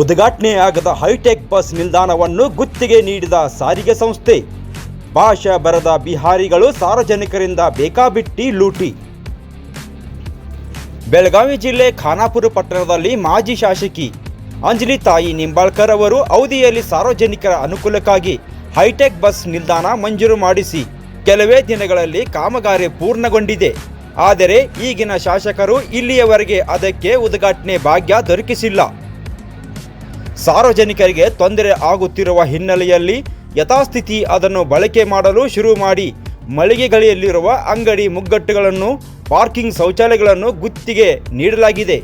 ಉದ್ಘಾಟನೆ ಆಗದ high tech bus ನಿಲ್ದಾಣವನ್ನು ಗುತ್ತಿಗೆ ನೀಡಿದ ಸಾರಿಗೆ ಸಂಸ್ಥೆ. ಭಾಷಾ ಬರದ ಬಿಹಾರಿಗಳು ಸಾರ್ವಜನಿಕರಿಂದ ಬೇಕಾಬಿಟ್ಟಿ ಲೂಟಿ. ಬೆಳಗಾವಿ ಜಿಲ್ಲೆ ಖಾನಾಪುರ ಪಟ್ಟಣದಲ್ಲಿ ಮಾಜಿ ಶಾಸಕಿ ಅಂಜಲಿ ತಾಯಿ ನಿಂಬಾಳ್ಕರ್ ಅವರು ಅವಧಿಯಲ್ಲಿ ಸಾರ್ವಜನಿಕರ ಅನುಕೂಲಕ್ಕಾಗಿ ಹೈಟೆಕ್ ಬಸ್ ನಿಲ್ದಾಣ ಮಂಜೂರು ಮಾಡಿಸಿ ಕೆಲವೇ ದಿನಗಳಲ್ಲಿ ಕಾಮಗಾರಿ ಪೂರ್ಣಗೊಂಡಿದೆ. ಆದರೆ ಈಗಿನ ಶಾಸಕರು ಇಲ್ಲಿಯವರೆಗೆ ಅದಕ್ಕೆ ಉದ್ಘಾಟನೆ ಭಾಗ್ಯ ದೊರಕಿಸಿಲ್ಲ. ಸಾರ್ವಜನಿಕರಿಗೆ ತೊಂದರೆ ಆಗುತ್ತಿರುವ ಹಿನ್ನೆಲೆಯಲ್ಲಿ ಯಥಾಸ್ಥಿತಿ ಅದನ್ನು ಬಳಕೆ ಮಾಡಲು ಶುರು ಮಾಡಿ ಮಳಿಗೆಗಳಿಯಲ್ಲಿರುವ ಅಂಗಡಿ ಮುಗ್ಗಟ್ಟುಗಳನ್ನು, ಪಾರ್ಕಿಂಗ್ ಶೌಚಾಲಯಗಳನ್ನು ಗುತ್ತಿಗೆ ನೀಡಲಾಗಿದೆ.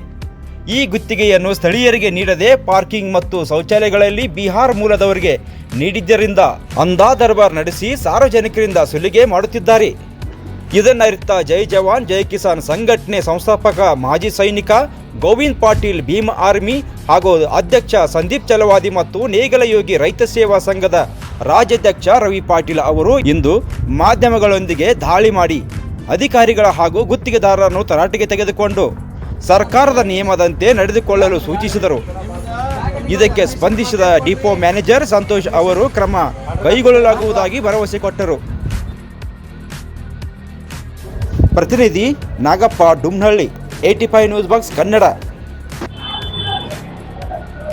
ಈ ಗುತ್ತಿಗೆಯನ್ನು ಸ್ಥಳೀಯರಿಗೆ ನೀಡದೆ ಪಾರ್ಕಿಂಗ್ ಮತ್ತು ಶೌಚಾಲಯಗಳಲ್ಲಿ ಬಿಹಾರ್ ಮೂಲದವರಿಗೆ ನೀಡಿದ್ದರಿಂದ ಅಂದಾ ದರ್ಬಾರ್ ನಡೆಸಿ ಸಾರ್ವಜನಿಕರಿಂದ ಸುಲಿಗೆ ಮಾಡುತ್ತಿದ್ದಾರೆ. ಇದನ್ನರಿತ ಜೈ ಜವಾನ್, ಜೈ ಕಿಸಾನ್ ಸಂಘಟನೆ ಸಂಸ್ಥಾಪಕ ಮಾಜಿ ಸೈನಿಕ ಗೋವಿಂದ್ ಪಾಟೀಲ್ ಭೀಮ್ ಆರ್ಮಿ ಹಾಗೂ ಅಧ್ಯಕ್ಷ ಸಂದೀಪ್ ಚಲವಾದಿ ಮತ್ತು ನೇಗಲಯೋಗಿ ರೈತ ಸೇವಾ ಸಂಘದ ರಾಜ್ಯಾಧ್ಯಕ್ಷ ರವಿ ಪಾಟೀಲ್ ಅವರು ಇಂದು ಮಾಧ್ಯಮಗಳೊಂದಿಗೆ ದಾಳಿ ಮಾಡಿ ಅಧಿಕಾರಿಗಳ ಹಾಗೂ ಗುತ್ತಿಗೆದಾರರನ್ನು ತರಾಟೆಗೆ ತೆಗೆದುಕೊಂಡು ಸರ್ಕಾರದ ನಿಯಮದಂತೆ ನಡೆದುಕೊಳ್ಳಲು ಸೂಚಿಸಿದರು. ಇದಕ್ಕೆ ಸ್ಪಂದಿಸಿದ ಡಿಪೋ ಮ್ಯಾನೇಜರ್ ಸಂತೋಷ್ ಅವರು ಕ್ರಮ ಕೈಗೊಳ್ಳಲಾಗುವುದಾಗಿ ಭರವಸೆ ಕೊಟ್ಟರು. ಪ್ರತಿನಿಧಿ Nagappa Dumnahalli eighty five news box Kannada.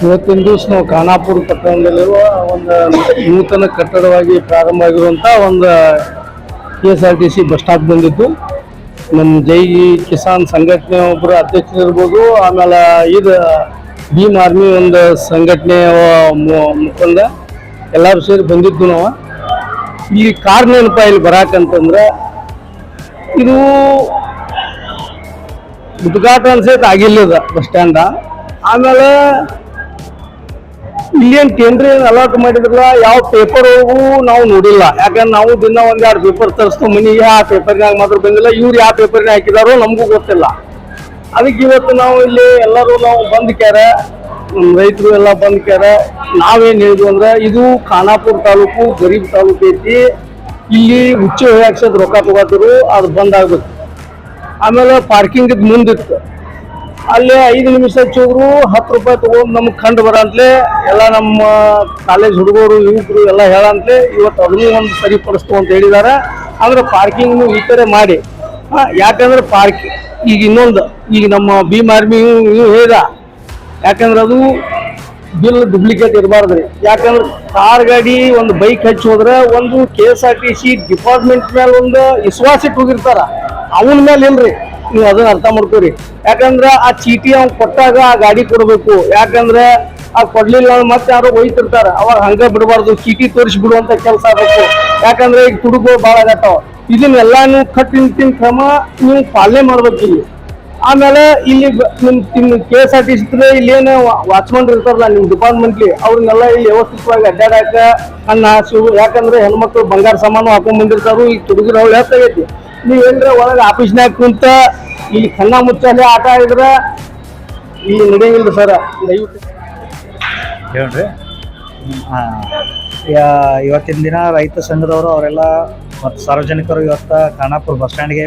ಇವತ್ತಿನ ದಿವಸ ನಾವು ಖಾನಾಪುರ ಪಟ್ಟಣದಲ್ಲಿರುವ ಒಂದು ನೂತನ ಕಟ್ಟಡವಾಗಿ ಪ್ರಾರಂಭ ಆಗಿರುವಂಥ ಒಂದು K S R T C bus stop ಬಂದಿತ್ತು ನಮ್ಮ ಜೈ ಕಿಸಾನ್ ಸಂಘಟನೆ ಒಬ್ಬರು ಅಧ್ಯಕ್ಷರು ಇರ್ಬೋದು, ಆಮೇಲೆ ಇದು ಭೀಮ್ ಆರ್ಮಿ ಒಂದು ಸಂಘಟನೆ ಮುಖಂಡ ಎಲ್ಲರೂ ಸೇರಿ ಬಂದಿದ್ದು ನಾವು. ಈ ಕಾರಣ ಏನಪ್ಪ ಇಲ್ಲಿ ಬರಾಕಂತಂದ್ರೆ ಇದು ಉದ್ಘಾಟನೆ ಸಹಿತ ಆಗಿಲ್ಲ ಇದು ಬಸ್ ಸ್ಟ್ಯಾಂಡ ಆಮೇಲೆ ಇಲ್ಲೇನು ಕೇಂದ್ರ ಏನು ಅಲರ್ಟ್ ಮಾಡಿದ್ರಲ್ಲ, ಯಾವ ಪೇಪರ್ ನಾವು ನೋಡಿಲ್ಲ. ಯಾಕಂದ್ರೆ ನಾವು ದಿನ ಒಂದೆರಡು ಪೇಪರ್ ತರಿಸ್ತು ಮನಿಗೆ ಆ ಪೇಪರ್ನಾಗ ಮಾತ್ರ ಬಂದಿಲ್ಲ. ಇವ್ರು ಯಾವ ಪೇಪರ್ನ ಹಾಕಿದಾರೋ ನಮಗೂ ಗೊತ್ತಿಲ್ಲ. ಅದಕ್ಕೆ ಇವತ್ತು ನಾವು ಇಲ್ಲಿ ಎಲ್ಲರೂ ನಾವು ಬಂದ್ ಕ್ಯಾರ ರೈತರು ಎಲ್ಲ ಬಂದ್ ಕ್ಯಾರ ನಾವೇನು ಹೇಳಿದ್ವಿ ಅಂದ್ರೆ ಇದು ಖಾನಾಪುರ ತಾಲೂಕು, ಗರೀಬ್ ತಾಲೂಕು ಐತಿ. ಇಲ್ಲಿ ಹುಚ್ಚ ಹಾಕ್ಸೋದು ರೊಕ್ಕ ತಗೋತಿರು ಅದು ಬಂದ್ ಆಮೇಲೆ ಪಾರ್ಕಿಂಗ್ ಮುಂದಿತ್ತು. ಅಲ್ಲಿ ಐದು ನಿಮಿಷ ಚೂರು ಹತ್ತು ರೂಪಾಯಿ ತಗೊಂಡು ನಮ್ಗೆ ಕಂಡು ಬರಂತ್ಲೆ, ಎಲ್ಲ ನಮ್ಮ ಕಾಲೇಜ್ ಹುಡುಗರು, ಯುವಕರು ಎಲ್ಲ ಹೇಳಂತ್ಲೆ, ಇವತ್ತು ಅದನ್ನೂ ಒಂದು ಸರಿಪಡಿಸ್ತು ಅಂತ ಹೇಳಿದಾರೆ. ಆದ್ರೆ ಪಾರ್ಕಿಂಗ್ನು ಈ ಥರ ಮಾಡಿ. ಯಾಕಂದ್ರೆ ಪಾರ್ಕಿಂಗ್ ಈಗ ಇನ್ನೊಂದು, ಈಗ ನಮ್ಮ ಭೀಮ್ ಆರ್ಮಿ ಹೇಳಿದ, ಯಾಕಂದ್ರೆ ಅದು ಬಿಲ್ ಡುಪ್ಲಿಕೇಟ್ ಇರಬಾರ್ದ್ರಿ. ಯಾಕಂದ್ರೆ ಕಾರ್ ಗಾಡಿ ಒಂದು ಬೈಕ್ ಹಚ್ಚಿ ಹೋದ್ರೆ ಒಂದು K S R T C department ಮೇಲೆ ಒಂದು ವಿಶ್ವಾಸ ಇಟ್ಟು ಹೋಗಿರ್ತಾರ. ಅವನ ಮೇಲೆ ಇಲ್ರಿ. ನೀವು ಅದನ್ನ ಅರ್ಥ ಮಾಡ್ಕೋರಿ. ಯಾಕಂದ್ರೆ ಆ ಚೀಟಿ ಅವ್ನು ಕೊಟ್ಟಾಗ ಆ ಗಾಡಿ ಕೊಡಬೇಕು. ಯಾಕಂದ್ರೆ ಆ ಕೊಡ್ಲಿಲ್ಲ ಮತ್ತೆ ಯಾರೋ ಒಯ್ತಿರ್ತಾರ. ಅವಾಗ ಹಂಗ ಬಿಡಬಾರ್ದು. ಚೀಟಿ ತೋರಿಸಿ ಬಿಡುವಂತ ಕೆಲಸ ಆಗಬೇಕು. ಯಾಕಂದ್ರೆ ಈಗ ತುಡುಗು ಭಾಳ ಆಗತ್ತಾವ ಇದನ್ನೆಲ್ಲ ನೀವು ಕಟ್ಟಿನ ಕ್ರಮ ನೀವು ಪಾಲನೆ ಮಾಡ್ಬೇಕು ಇಲ್ಲಿ. ಆಮೇಲೆ ಇಲ್ಲಿ ಬ- ನಿಮ್ ನಿಮ್ K S R T C ಇಲ್ಲಿ ಏನು ವಾಚ್ಮನ್ ಇರ್ತಾರಲ್ಲ ನಿಮ್ ಡಿಪಾರ್ಟ್ಮೆಂಟ್ಲಿ ಅವ್ರನ್ನೆಲ್ಲ ಇಲ್ಲಿ ವ್ಯವಸ್ಥಿತವಾಗಿ ಅಡ್ಡಾಡಕ ಅನ್ನ ಹಾಸು ಯಾಕಂದ್ರೆ ಹೆಣ್ಮಕ್ಳು ಬಂಗಾರ ಸಾಮಾನು ಹಾಕೊಂಡ್ ಬಂದಿರ್ತಾರು ಈ ತುಡುಗಿರ ಅವಳು ಹೇಳ್ತಾಗೈತಿ ನೀವ್ ಏನ್ರ ಒಳಗೆ ಆಫೀಸ್ನಾಗ ಕುಂತ ಇಲ್ಲಿ ಕಣ್ಣ ಮುಚ್ಚಾಲೆ ಆಟ ಆಡಿದ್ರೆ ಇಲ್ಲಿ ನಡೆಯಂಗಿಲ್ಲ ಸರ್. ದಯವಿಟ್ಟು. ಹೇಳ್ರಿ. ಇವತ್ತಿನ ದಿನ ರೈತ ಸಂಘದವರು ಅವರೆಲ್ಲ ಮತ್ತು ಸಾರ್ವಜನಿಕರು ಇವತ್ತು ಖಾನಾಪುರ ಬಸ್ ಸ್ಟ್ಯಾಂಡ್ಗೆ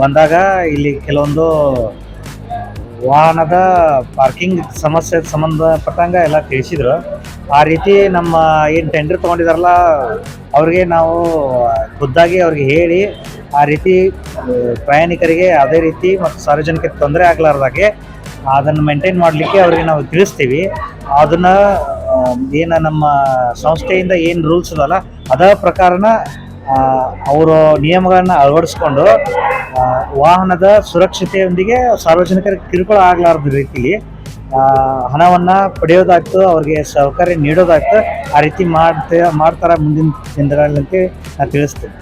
ಬಂದಾಗ ಇಲ್ಲಿ ಕೆಲವೊಂದು ವಾಹನದ ಪಾರ್ಕಿಂಗ್ ಸಮಸ್ಯೆ ಸಂಬಂಧಪಟ್ಟಂಗ ಎಲ್ಲ ತಿಳಿಸಿದ್ರು. ಆ ರೀತಿ ನಮ್ಮ ಏನು ಟೆಂಡರ್ ತೊಗೊಂಡಿದಾರಲ್ಲ, ಅವ್ರಿಗೆ ನಾವು ಖುದ್ದಾಗಿ ಅವ್ರಿಗೆ ಹೇಳಿ ಆ ರೀತಿ ಪ್ರಯಾಣಿಕರಿಗೆ ಅದೇ ರೀತಿ ಮತ್ತು ಸಾರ್ವಜನಿಕರಿಗೆ ತೊಂದರೆ ಆಗಲಾರ್ದಾಗೆ ಅದನ್ನು ಮೇಂಟೈನ್ ಮಾಡಲಿಕ್ಕೆ ಅವ್ರಿಗೆ ನಾವು ತಿಳಿಸ್ತೀವಿ. ಅದನ್ನು ಏನು ನಮ್ಮ ಸಂಸ್ಥೆಯಿಂದ ಏನು ರೂಲ್ಸ್ ಅದಲ್ಲ ಅದ ಪ್ರಕಾರನ ಅವರು ನಿಯಮಗಳನ್ನು ಅಳವಡಿಸ್ಕೊಂಡು ವಾಹನದ ಸುರಕ್ಷತೆಯೊಂದಿಗೆ ಸಾರ್ವಜನಿಕರಿಗೆ ಕಿರುಕುಳ ಆಗಲಾರ್ದ ರೀತಿಲಿ ಹಣವನ್ನು ಪಡೆಯೋದಾಗ್ತು ಅವ್ರಿಗೆ ಸೌಕರ್ಯ ನೀಡೋದಾಗ್ತು ಆ ರೀತಿ ಮಾಡ್ತಾ, ಮಾಡ್ತಾರೆ ಮುಂದಿನ ದಿನಗಳಲ್ಲಿ ಅಂತ ನಾ ತಿಳಿಸ್ತೀನಿ.